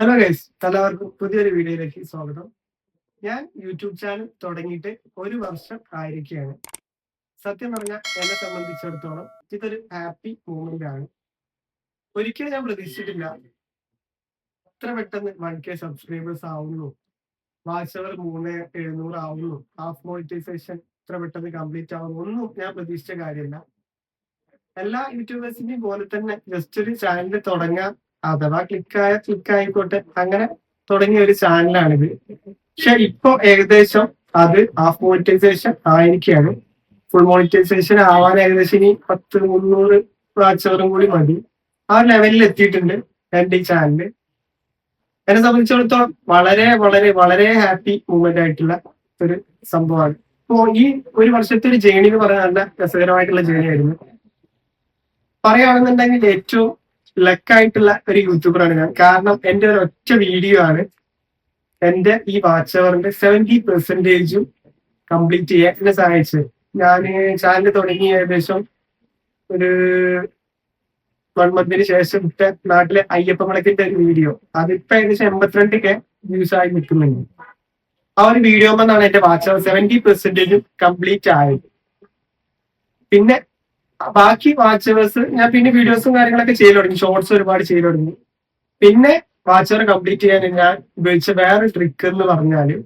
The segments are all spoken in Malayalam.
ഹലോ ഗൈസ് എല്ലാവർക്കും പുതിയൊരു വീഡിയോയിലേക്ക് സ്വാഗതം. ഞാൻ യൂട്യൂബ് ചാനൽ തുടങ്ങിയിട്ട് ഒരു വർഷം ആയിരിക്കുകയാണ്. സത്യം പറഞ്ഞാൽ എന്നെ സംബന്ധിച്ചിടത്തോളം ഇതൊരു ഹാപ്പി മൂമെന്റ് ആണ്. ഒരിക്കലും ഞാൻ പ്രതീക്ഷിച്ചിട്ടില്ല അത്ര പെട്ടെന്ന് വൺ കെ സബ്സ്ക്രൈബേഴ്സ് ആവുന്നു. വാച്ചവർ മൂന്ന് എഴുന്നൂറ് ആവുന്നു. ഹാഫ് മോണിറ്റൈസേഷൻ ഇത്ര പെട്ടെന്ന് കംപ്ലീറ്റ് ആവുന്നു. ഒന്നും ഞാൻ പ്രതീക്ഷിച്ച കാര്യമില്ല. എല്ലാ യൂട്യൂബേഴ്സിന്റെയും പോലെ തന്നെ ജസ്റ്റ് ഒരു ചാനൽ തുടങ്ങാൻ അഥവാ ക്ലിക്കായ ക്ലിക്ക് ആയിക്കോട്ടെ അങ്ങനെ തുടങ്ങിയ ഒരു ചാനലാണിത്. പക്ഷെ ഇപ്പൊ ഏകദേശം അത് ഹാഫ് മോണിറ്റൈസേഷൻ ആയിരിക്കുകയാണ്. ഫുൾ മോണിറ്റൈസേഷൻ ആവാൻ ഏകദേശം ഇനി പത്ത് മുന്നൂറ് വാച്ചറും കൂടി മതി. ആ ലെവലിൽ എത്തിയിട്ടുണ്ട് എന്റെ ഈ ചാനൽ എന്നെ സംബന്ധിച്ചിടത്തോളം വളരെ വളരെ വളരെ ഹാപ്പി മൂവ്മെന്റ് ആയിട്ടുള്ള ഒരു സംഭവമാണ്. അപ്പോ ഈ ഒരു വർഷത്തെ ഒരു ജേണി എന്ന് പറയുന്നത് നല്ല രസകരമായിട്ടുള്ള ജേണി ആയിരുന്നു. പറയുകയാണെന്നുണ്ടെങ്കിൽ ഏറ്റവും ലക്കായിട്ടുള്ള ഒരു യൂട്യൂബറാണ് ഞാൻ. കാരണം എന്റെ ഒരു ഒറ്റ വീഡിയോ ആണ് എന്റെ ഈ വാച്ച് അവറിന്റെ സെവന്റി പെർസെന്റേജും കംപ്ലീറ്റ് ചെയ്യാൻ എന്നെ സഹായിച്ചത്. ഞാൻ ചാനൽ തുടങ്ങി ഏകദേശം ഒരു വൺ മന്തിന് ശേഷം ഇട്ട നാട്ടിലെ അയ്യപ്പ വിളക്കിന്റെ ഒരു വീഡിയോ അതിപ്പോ ഏകദേശം എൺപത്തിരണ്ട് കെ വ്യൂസ് ആയി നിൽക്കുന്നുണ്ട്. ആ ഒരു വീഡിയോ എന്നാണ് എന്റെ വാച്ച് സെവന്റി പെർസെന്റേജും കംപ്ലീറ്റ് ആയത്. പിന്നെ ബാക്കി വാച്ചവേഴ്സ് ഞാൻ പിന്നെ വീഡിയോസും കാര്യങ്ങളൊക്കെ ചെയ്തു തുടങ്ങി. ഷോർട്സ് ഒരുപാട് ചെയ്തു തുടങ്ങി. പിന്നെ വാച്ചവർ കംപ്ലീറ്റ് ചെയ്യാൻ ഞാൻ ഉപയോഗിച്ച വേറെ ട്രിക്ക് എന്ന് പറഞ്ഞാൽ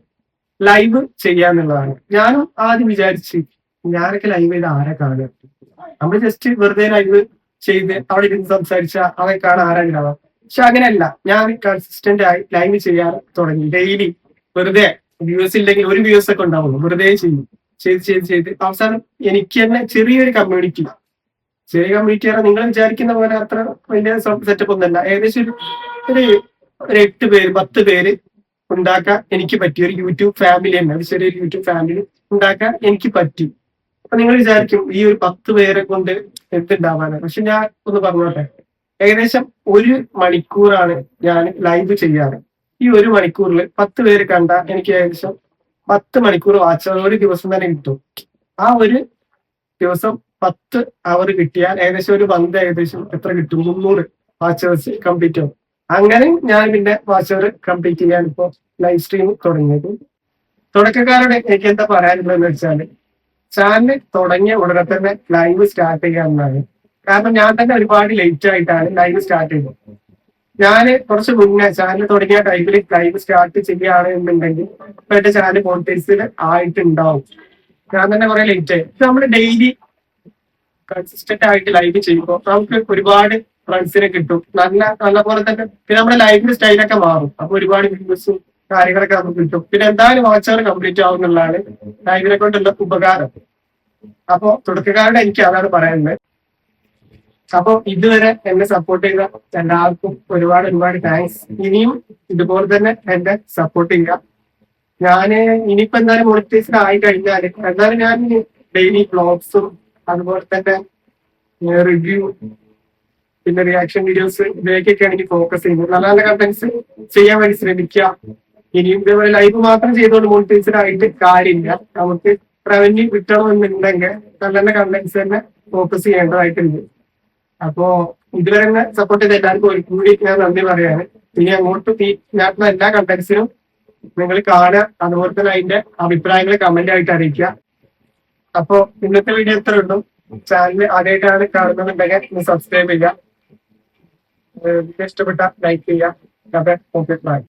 ലൈവ് ചെയ്യാന്നുള്ളതാണ് ഞാനും ആദ്യം വിചാരിച്ച് ഞാനൊക്കെ ലൈവ് ചെയ്ത് ആരെ കാണുക? നമ്മൾ ജസ്റ്റ് വെറുതെ ലൈവ് ചെയ്ത് അവിടെ ഇരുന്ന് സംസാരിച്ച അവരെ കാണാൻ ആരാണ്ടാവാം പക്ഷെ അങ്ങനെയല്ല. ഞാൻ കൺസിസ്റ്റന്റ് ആയി ലൈവ് ചെയ്യാൻ തുടങ്ങി. ഡെയിലി വെറുതെ വ്യൂസ് ഇല്ലെങ്കിൽ ഒരു വ്യൂസ് ഒക്കെ ഉണ്ടാവുള്ളൂ. വെറുതെ ചെയ്യും. ചെയ്ത് ചെയ്ത് ചെയ്ത്. അവസാനം എനിക്ക് തന്നെ ചെറിയൊരു കമ്മ്യൂണിറ്റി കമ്മ്യൂണിറ്റി ആണ് നിങ്ങൾ വിചാരിക്കുന്ന പോലെ അത്ര വലിയ സെറ്റപ്പ് ഒന്നല്ല ഏകദേശം ഒരു ഒരു എട്ട് പേര് പത്ത് പേര് ഉണ്ടാക്കാൻ എനിക്ക് പറ്റി. ഒരു യൂട്യൂബ് ഫാമിലി തന്നെ. ഒരു ചെറിയൊരു യൂട്യൂബ് ഫാമിലി ഉണ്ടാക്കാൻ എനിക്ക് പറ്റി. അപ്പൊ നിങ്ങൾ വിചാരിക്കും ഈ ഒരു പത്ത് പേരെ കൊണ്ട് എന്തുണ്ടാവാനാണ് പക്ഷെ ഞാൻ ഒന്ന് പറഞ്ഞോട്ടെ. ഏകദേശം ഒരു മണിക്കൂറാണ് ഞാൻ ലൈവ് ചെയ്യാറ്. ഈ ഒരു മണിക്കൂറിൽ പത്ത് പേര് കണ്ട എനിക്ക് ഏകദേശം പത്ത് മണിക്കൂർ വാച്ച് ഒരു ദിവസം തന്നെ കിട്ടും. ആ ഒരു ദിവസം പത്ത് അവർ കിട്ടിയാൽ ഏകദേശം ഒരു പന്ത് ഏകദേശം എത്ര കിട്ടും? മുന്നൂറ് വാച്ചേഴ്സ് കംപ്ലീറ്റ് ആവും. അങ്ങനെ ഞാൻ പിന്നെ വാച്ചർ കംപ്ലീറ്റ് ചെയ്യാൻ ഇപ്പോൾ ലൈവ് സ്ട്രീം തുടങ്ങിയത്. തുടക്കക്കാരോട് എനിക്ക് എന്താ പറയാനുള്ളതെന്ന് വെച്ചാൽ ചാനൽ തുടങ്ങിയ ഉടനെ തന്നെ ലൈവ് സ്റ്റാർട്ട് ചെയ്യാമെന്നാണ് കാരണം ഞാൻ തന്നെ ഒരുപാട് ലേറ്റ് ആയിട്ടാണ് ലൈവ് സ്റ്റാർട്ട് ചെയ്തത്. ഞാൻ കുറച്ച് മുന്നേ ചാനൽ തുടങ്ങിയ ടൈമിൽ ലൈവ് സ്റ്റാർട്ട് ചെയ്യുകയാണ് എന്നുണ്ടെങ്കിൽ ഇപ്പൊ എന്റെ ചാനൽ മോണിറ്റൈസിൽ ആയിട്ടുണ്ടാവും. ഞാൻ തന്നെ കുറെ ലേറ്റ് ആയി. നമ്മൾ ഡെയിലി കൺസിസ്റ്റന്റ് ആയിട്ട് ലൈവ് ചെയ്യുമ്പോൾ നമുക്ക് ഒരുപാട് ഫ്രണ്ട്സിനെ കിട്ടും. നല്ല നല്ല പോലെ തന്നെ പിന്നെ നമ്മുടെ ലൈഫിന്റെ സ്റ്റൈലൊക്കെ മാറും. അപ്പൊ ഒരുപാട് വ്യൂസും കാര്യങ്ങളൊക്കെ നമുക്ക് കിട്ടും. പിന്നെ എന്തായാലും വാച്ചവർ കംപ്ലീറ്റ് ആവും എന്നുള്ളതാണ് ലൈവിനെ കൊണ്ടുള്ള ഉപകാരം. അപ്പൊ തുടക്കക്കാരുടെ എനിക്ക് അതാണ് പറയുന്നത് അപ്പൊ ഇതുവരെ എന്നെ സപ്പോർട്ട് ചെയ്ത എല്ലാവർക്കും ഒരുപാട് ഒരുപാട് താങ്ക്സ് ഇനിയും ഇതുപോലെ തന്നെ എന്നെ സപ്പോർട്ട് ചെയ്യുക. ഞാൻ ഇനിയിപ്പോ എന്തായാലും മോണിറ്റൈസ്ഡ് ആയി കഴിഞ്ഞാൽ എന്തായാലും ഞാൻ ഡെയിലി വ്ളോഗ്സും അതുപോലെ തന്നെ റിവ്യൂ പിന്നെ റിയാക്ഷൻ വീഡിയോസ് ഇവയൊക്കെയാണ് എനിക്ക് ഫോക്കസ് ചെയ്യുന്നത്. നല്ല നല്ല കണ്ടന്റ്സ് ചെയ്യാൻ വേണ്ടി ശ്രമിക്കുക. ഇനിയും ഇതേപോലെ ലൈവ് മാത്രം ചെയ്തുകൊണ്ട് മോണിറ്റൈസ്ഡ് ആയിട്ട് കാര്യമില്ല. നമുക്ക് റവന്യൂ കിട്ടണമെന്നുണ്ടെങ്കിൽ നല്ല നല്ല കണ്ടന്റ്സ് തന്നെ ഫോക്കസ് ചെയ്യേണ്ടതായിട്ടുണ്ട്. അപ്പോ ഇതുവരെ സപ്പോർട്ട് ചെയ്ത എല്ലാവർക്കും ഒരു കൂടി ഞാൻ നന്ദി പറയാണ്. ഇനി അങ്ങോട്ട് ഞാനുള്ള എല്ലാ കണ്ടന്റ്സിനും നിങ്ങൾ കാണുക. അതുപോലെ തന്നെ അതിന്റെ അഭിപ്രായങ്ങൾ കമന്റ് ആയിട്ട് അറിയിക്കുക. അപ്പോ ഇന്നത്തെ വീഡിയോ എത്ര ഉള്ളൂ. ചാനൽ ആദ്യമായിട്ടാണ് കാണുന്നുണ്ടെങ്കിൽ സബ്സ്ക്രൈബ് ചെയ്യുക. ഇഷ്ടപ്പെട്ട ലൈക്ക് ചെയ്യുക. ബൈ